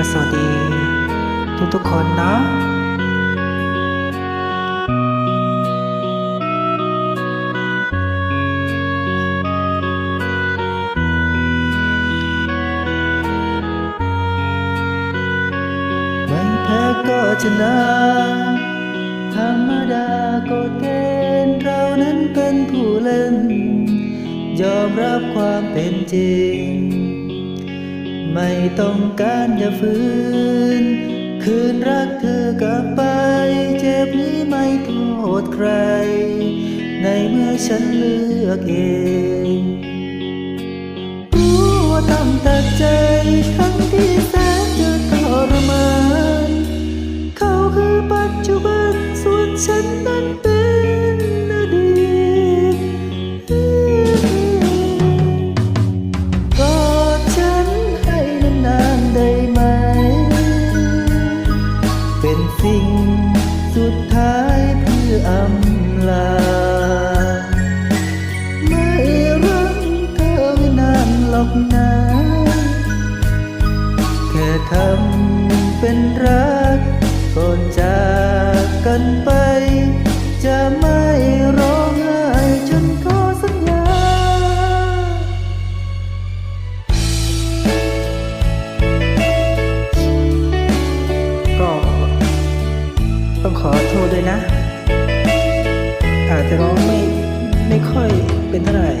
ก็สวัสดี ทุกๆคนเนาะไม่แพ้ก็ชนะธรรมดากฎเกณฑ์เรานั้นเป็นผู้เล่น ยอมรับความเป็นจริง ไม่ต้องการอย่าฝืน คืนรักเธอกลับไป เจ็บนี้ไม่โทษใคร ในเมื่อฉันเลือกเองรู้ว่าต้องตัดใจ กันไป จะไม่ร้องไห้จนขอสัญญา ก็ต้องขอโทษด้วยนะ อาจจะร้องไม่ไม่ค่อยเป็นเท่าไหร่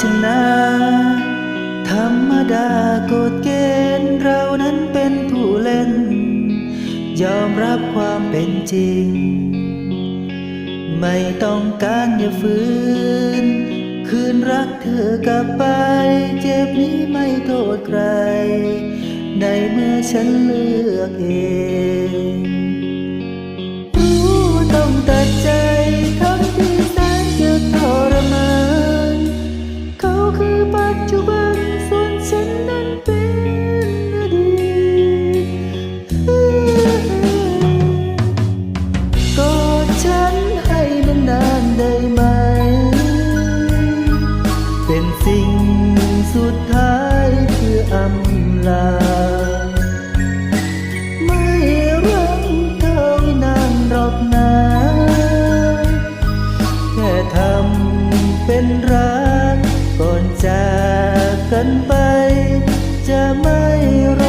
ชนะธรรมดากฎเกณฑ์เรานั้นเป็นผู้เล่น ยอมรับความเป็นจริง ไม่ต้องการอย่าฝืน คืนรักเธอกลับไป เจ็บนี้ไม่โทษใคร ในเมื่อฉันเลือกเองากกันไป จะไม่ร